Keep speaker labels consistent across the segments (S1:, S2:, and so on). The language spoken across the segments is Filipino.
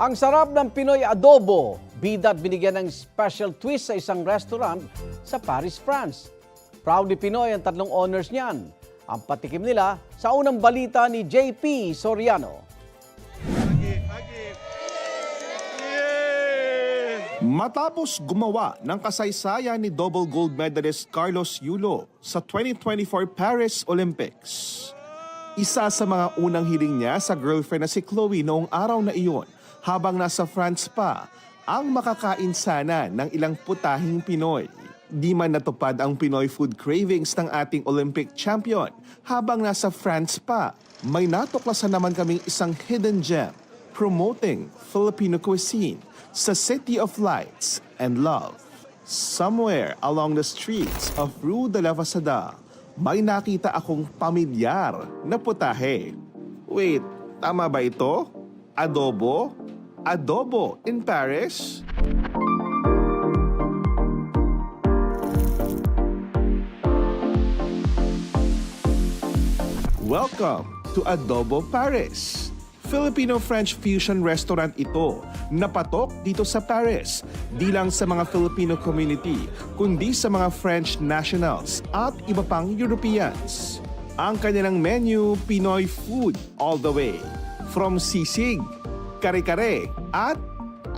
S1: Ang sarap ng Pinoy adobo, bida at binigyan ng special twist sa isang restaurant sa Paris, France. Proudly Pinoy ang tatlong owners niyan. Ang patikim nila sa unang balita ni JP Soriano.
S2: Matapos gumawa ng kasaysayan ni double gold medalist Carlos Yulo sa 2024 Paris Olympics. Isa sa mga unang hiling niya sa girlfriend na si Chloe noong araw na iyon habang nasa France pa ang makakain sana ng ilang putahing Pinoy. Di man natupad ang Pinoy food cravings ng ating Olympic champion habang nasa France pa. May natuklasan naman kaming isang hidden gem promoting Filipino cuisine sa City of Lights and Love. Somewhere along the streets of Rue de la Fasada, may nakita akong pamilyar na putahe. Wait, tama ba ito? Adobo? Adobo in Paris? Welcome to Adobo Paris. Filipino-French fusion restaurant ito na patok dito sa Paris. Di lang sa mga Filipino community, kundi sa mga French nationals at iba pang Europeans. Ang kanilang menu, Pinoy food all the way. From sisig, kare-kare at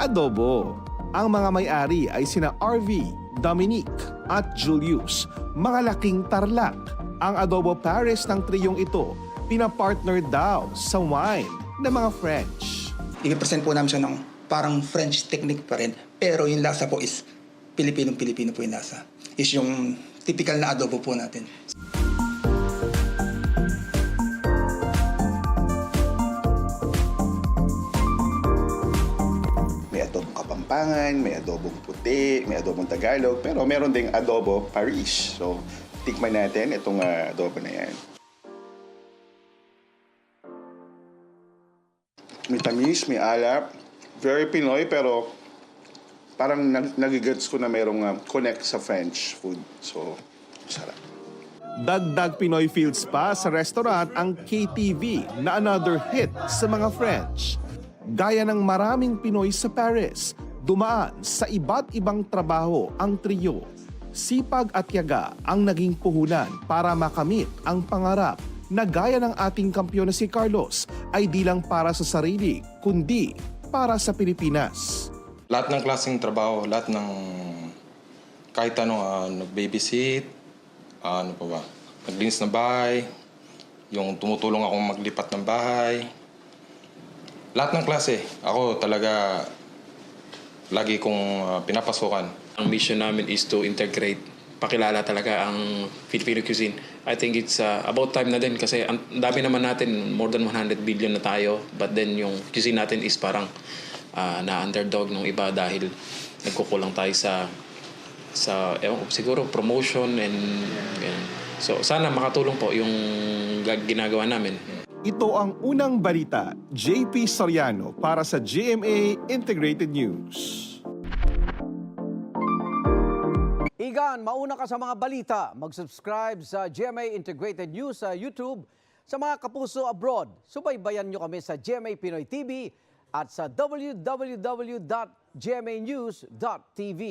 S2: adobo. Ang mga may-ari ay sina RV, Dominique at Julius, mga laking tarlac. Ang adobo Paris ng triyong ito, pinapartner daw sa wine ng mga French.
S3: i-present po namin siya ng parang French technique pa rin. Pero yung lasa po is Pilipinong-Pilipino po yung lasa. Is yung typical na adobo po natin.
S4: Kapampangan, may adobong puti, may adobong Tagalog, pero meron ding adobo Paris. So, tikman natin itong ah, adobo na yan. May tamis, may alap. Very Pinoy, pero parang nag nagigets ko na merong ah, connect sa French food. So, sarap.
S2: Dagdag Pinoy Fields pa sa restaurant ang KTV na another hit sa mga French. Gaya ng maraming Pinoy sa Paris, dumaan sa iba't ibang trabaho ang trio. Sipag at yaga ang naging puhunan para makamit ang pangarap na gaya ng ating kampiyon na si Carlos ay di lang para sa sarili, kundi para sa Pilipinas.
S5: lahat ng klaseng trabaho, lahat ng kahit ano, ah, nag-babysit, ah, ano pa ba, naglinis ng bahay, yung tumutulong ako maglipat ng bahay. Lahat ng klase. Ako talaga lagi kong ah, pinapasukan.
S6: Ang mission namin is to integrate, pakilala talaga ang Filipino cuisine. I think it's uh, about time na din kasi ang dami naman natin, more than 100 billion na tayo. But then yung cuisine natin is parang uh, na-underdog ng iba dahil nagkukulang tayo sa sa ewan siguro promotion and, and so sana makatulong po yung ginagawa namin.
S2: Ito ang unang balita, JP Soriano para sa GMA Integrated News.
S1: Igan, mauna ka sa mga balita. Mag-subscribe sa GMA Integrated News sa YouTube. Sa mga kapuso abroad, subaybayan nyo kami sa GMA Pinoy TV at sa www.gmanews.tv.